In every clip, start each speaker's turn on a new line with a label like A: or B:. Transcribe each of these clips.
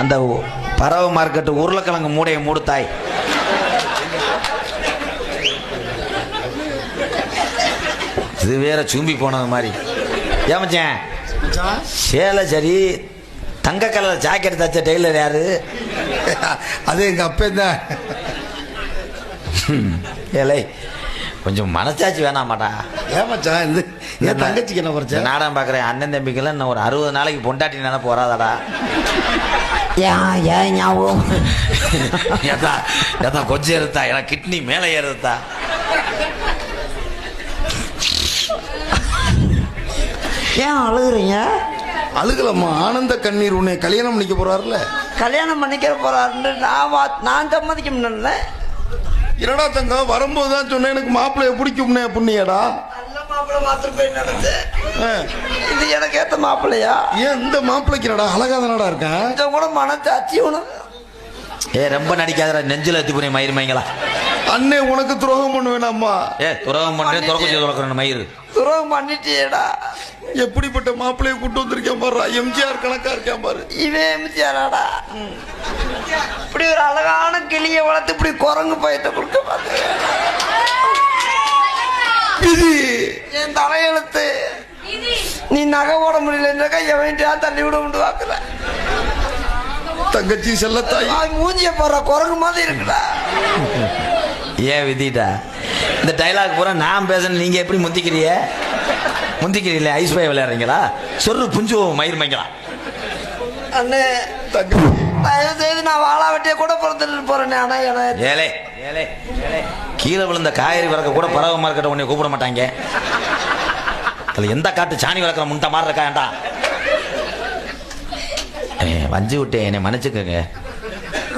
A: அந்த பறவை மார்க்கெட்டு உருளைக்கிழங்கு மூடையை மூடுத்தாய். இது வேற சும்பி போனது மாதிரி. ஏமச்சேன்
B: மச்சான்?
A: சேலை சரி தங்க கலர் ஜாக்கெட் தச்ச டெய்லர் யாரு?
B: அது எங்க அப்பே தான்.
A: ஏலை கொஞ்சம் மனசாட்சி வேணாமாடா
B: ஏன் மச்சான் இந்த என் தங்கச்சிக்கு என்ன குறைச்ச
A: நாடகம் பார்க்குறேன் அண்ணன் தம்பிக்கெல்லாம் இன்னும் ஒரு அறுபது நாளைக்கு பொண்டாட்டி நினைப்பு வராதாடா
C: ஏன் ஏன் ஞாபகம்?
A: ஏதா ஏதா கொஞ்சம் ஏறுத்தா எனக்கு கிட்னி மேலே ஏறுதா?
C: ஏன் அழுகுறீங்க?
B: அழுகலம்மா. ஆனந்த கண்ணீர் உன்னை கல்யாணம் பண்ணிக்க போறாருல
C: கல்யாணம் பண்ணிக்கிற போறாருன்னு நான் நான் சம்மதிக்க முடியல
B: என்னடா தங்கம் வரும்போது தான் சொன்னேன் எனக்கு மாப்பிள்ளைய பிடிக்கும்னே புண்ணியடா.
C: நல்ல மாப்பிள்ளை மாத்திரம் போய் நடந்து. இது எனக்கு ஏத்த மாப்பிள்ளையா?
B: ஏன் இந்த மாப்பிள்ளைக்கு என்னடா அழகா தானடா இருக்கேன்
C: கொஞ்சம் கூட மனசாட்சி உனக்கு.
A: ஏ ரொம்ப நடிக்காதடா நெஞ்சில் எத்தி போய் மயிர் மயங்களா
B: அண்ணே உனக்கு துரோகம் பண்ணுவேனாம்மா.
A: ஏ துறவம் பண்ணுறேன் துறக்க துறக்கிறேன் மயிர்.
C: துரோகம் பண்ணிட்டியேடா.
B: எப்படிப்பட்ட மாப்பிள்ளைய கூட்டு வந்திருக்கேன் பாரு எம்ஜிஆர் கணக்கா இருக்கேன் பாரு.
C: இவன் எம்ஜிஆராடா? இப்படி ஒரு அழகான கிளியை வளர்த்து இப்படி குரங்கு பயத்தை கொடுக்க பார்த்து.
B: விதி
C: என் தலையெழுத்து. நீ நகை போட முடியலன்னாக்கா எவன்டா தள்ளி விட முடியும் வாக்குல.
B: தங்கச்சி செல்லத்தாய்.
C: மூஞ்சிய போற குரங்கு மாதிரி இருக்குடா.
A: ஏன் விதிட்டா இந்த டைலாக் பூரா நான் பேசுறேன் நீங்க எப்படி முந்திக்கிறீங்க? முந்திக்கிறீங்களே ஐஸ் பை விளையாடுறீங்களா? சொல்லு புஞ்சு மயிர் மயங்களா
C: அண்ணே
B: தங்கச்சி.
C: தயவு செய்து நான் வாழா வெட்டிய கூட பிறந்துட்டு போறேனே ஆனா
A: ஏலே ஏலே கீழே விழுந்த காய்கறி வளர்க்க கூட பறவை மார்க்கெட்டை உன்னை கூப்பிட மாட்டாங்க. அதுல எந்த காட்டு சாணி வளர்க்குற முன்ட்ட மாதிரி இருக்காண்டா வஞ்சி விட்டேன் என்னை மன்னிச்சுக்கோங்க.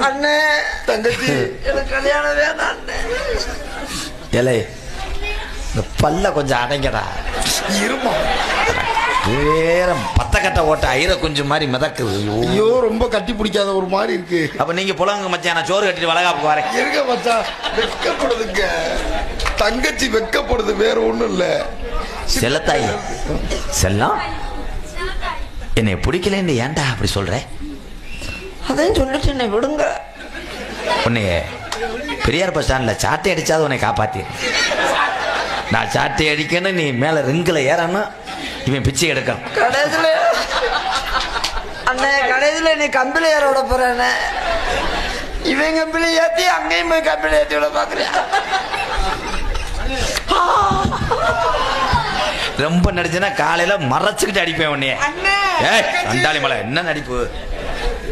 C: அண்ணே
B: தங்கச்சி
C: எனக்கு கல்யாணம் வேணாம் அண்ணே.
A: ஏலே இந்த பல்ல கொஞ்சம் அடைங்கடா.
B: இருமா?
A: வேற பத்த கட்ட ஓட்ட ஐர குஞ்சு மாதிரி மிதக்குது. ஐயோ.
B: ரொம்ப கட்டி பிடிக்காத ஒரு மாதிரி இருக்கு.
A: அப்ப நீங்க புலங்க மச்சான் நான் சோறு கட்டிட்டு வளகாப்புக்கு வரேன்.
B: இருங்க மச்சான் வெக்கப்படுதுங்க தங்கச்சி வெக்கப்படுது வேற ஒண்ணும் இல்ல.
A: செல்லத்தாய் செல்லம் என்னை பிடிக்கலன்னு ஏன்டா அப்படி சொல்ற?
C: அதையும் சொல்லிட்டு என்னை விடுங்க.
A: உன்னைய பெரியார் பஸ் ஸ்டாண்ட்ல சாட்டை அடிச்சாது உன்னை காப்பாத்தி நான் சாட்டை அடிக்கணும் நீ மேல ரிங்கில் ஏறணும். இவன் பிச்சை எடுக்கணும்
C: கடைசியில அண்ணே கடைசியில நீ கம்பில ஏற விட போறேண்ணே இவன் கம்பில ஏத்தி அங்கேயும் போய் கம்பில ஏத்தி விட பாக்குறியா?
A: ரொம்ப நடிச்சுன்னா காலையில மறைச்சுக்கிட்டு அடிப்பேன் உன்னைய. ஏய் அண்டாளி மலை என்ன நடிப்பு?